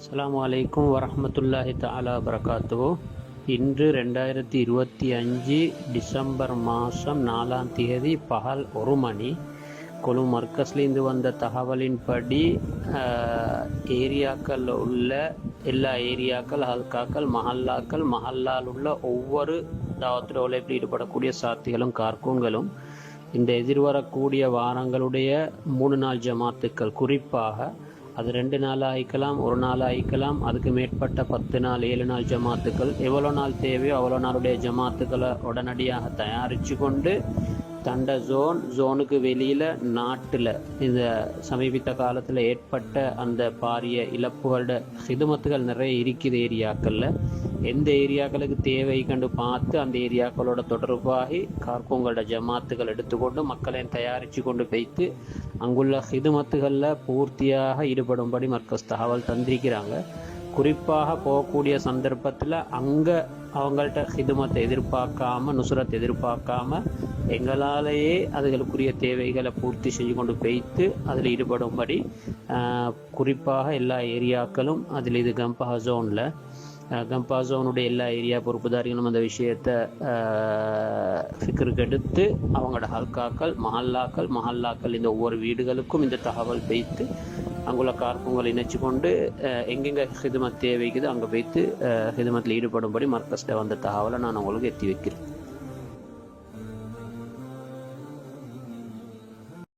அஸ்லாம் அலைக்கும் வரமத்துல்லாஹி தாலா வரகாத்துஹு இன்று ரெண்டாயிரத்தி இருபத்தி அஞ்சு டிசம்பர் மாதம் நாலாம் தேதி பகல் ஒரு மணி. கொழு மர்க்கஸ்லேருந்து வந்த தகவலின்படி ஏரியாக்களில் உள்ள எல்லா ஏரியாக்கள் ஹல்காக்கள் மஹல்லாக்கள் மஹல்லால் உள்ள ஒவ்வொரு தாவத்தில் உழைப்பில் ஈடுபடக்கூடிய சாத்திகளும் கார்க்கூன்களும் இந்த எதிர்வரக்கூடிய வாரங்களுடைய மூணு நாள் ஜமாத்துக்கள் குறிப்பாக அது ரெண்டு நாள் ஆயிக்கலாம் ஒரு நாள் ஆயிக்கலாம். அதுக்கு மேற்பட்ட பத்து நாள் ஏழு நாள் ஜமாத்துக்கள். எவ்வளோ நாள் தேவையோ அவ்வளோ நாளுடைய ஜமாத்துக்களை உடனடியாக தயாரித்து கொண்டு தண்ட ஜோன் ஜோனுக்கு வெளியில் நாட்டில் இந்த சமீபத்த காலத்தில் ஏற்பட்ட அந்த பாரிய இழப்புகளோட ஹிதுமத்துகள் நிறைய இருக்குது ஏரியாக்களில் எந்த ஏரியாக்களுக்கு தேவை கண்டு பார்த்து அந்த ஏரியாக்களோட தொடர்பாகி கார்கோங்களோட ஜமாத்துகள் எடுத்துக்கொண்டு மக்களை தயாரித்து கொண்டு வைத்து அங்குள்ள ஹிதுமத்துகளில் பூர்த்தியாக ஈடுபடும்படி மர்க்கஸ் தகவல் தந்திருக்கிறாங்க. குறிப்பாக போகக்கூடிய சந்தர்ப்பத்தில் அங்கே அவங்கள்ட்ட ஹிதுமத்தை எதிர்பார்க்காம நுசுரத் எதிர்பார்க்காம எங்களாலேயே அதுகளுக்குரிய தேவைகளை பூர்த்தி செஞ்சு கொண்டு வைத்து அதில் ஈடுபடும்படி குறிப்பாக எல்லா ஏரியாக்களும் அதில் இது கம்பா ஜோனில் கம்பா ஜோனுடைய எல்லா ஏரியா பொறுப்புதாரிகளும் அந்த விஷயத்தை ஃபிக்கருக்கு எடுத்து அவங்களோட ஹல்காக்கள் மஹல்லாக்கள் மஹல்லாக்கள் இந்த ஒவ்வொரு வீடுகளுக்கும் இந்த தகவல் வைத்து அங்குள்ள கார்புங்களை இணைச்சு கொண்டு எங்கெங்கே ஹிதுமத் தேவைக்குது அங்கே வைத்து ஹிதுமத்தில் ஈடுபடும்படி மர்க்கஸ்ட வந்த தகவலை நான் உங்களுக்கு எத்தி வைக்கிறேன்.